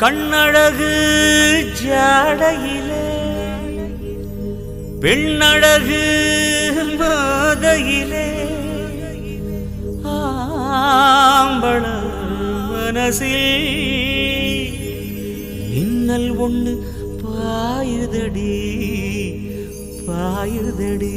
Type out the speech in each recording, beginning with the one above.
கண்ணழகு ஜாடையிலே பெண்ணழகு மாதையிலே ஆம்பள மனசில் மின்னல் ஒண்ணு பாயுதடி பாயுதடி.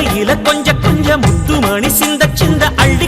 மெத்தையில கொஞ்ச கொஞ்ச முத்துமணி சிந்த சிந்த அள்ளி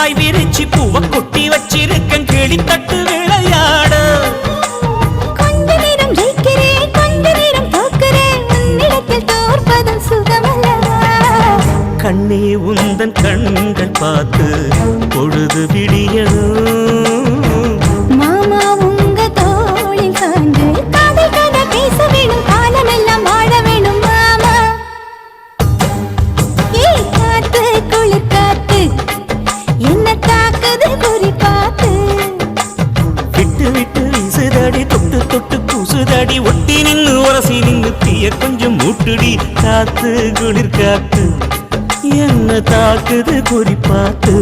பாய் விரிச்சு பூவ கொட்டி வச்சிருக்கேன். கிளி தட்டு விளையாட. கொஞ்ச நேரம் ஜெயிக்கிறேன் கொஞ்ச நேரம் தோக்கிறேன் உன்னிடத்தில் தோற்பதும் சுகமல்லவா? கண்ணே உந்தன் கண்கள் பார்த்து பொழுது விடியணும் தாக்குது குறி பார்த்து. விட்டு விட்டு வீசுதடி தொட்டு தொட்டு கூசுதடி ஒட்டி நின்னு உரசி நின்னு தீய கொஞ்சம் மூட்டுடி காத்து குளிர் காத்து என்ன தாக்குது குறி பார்த்து.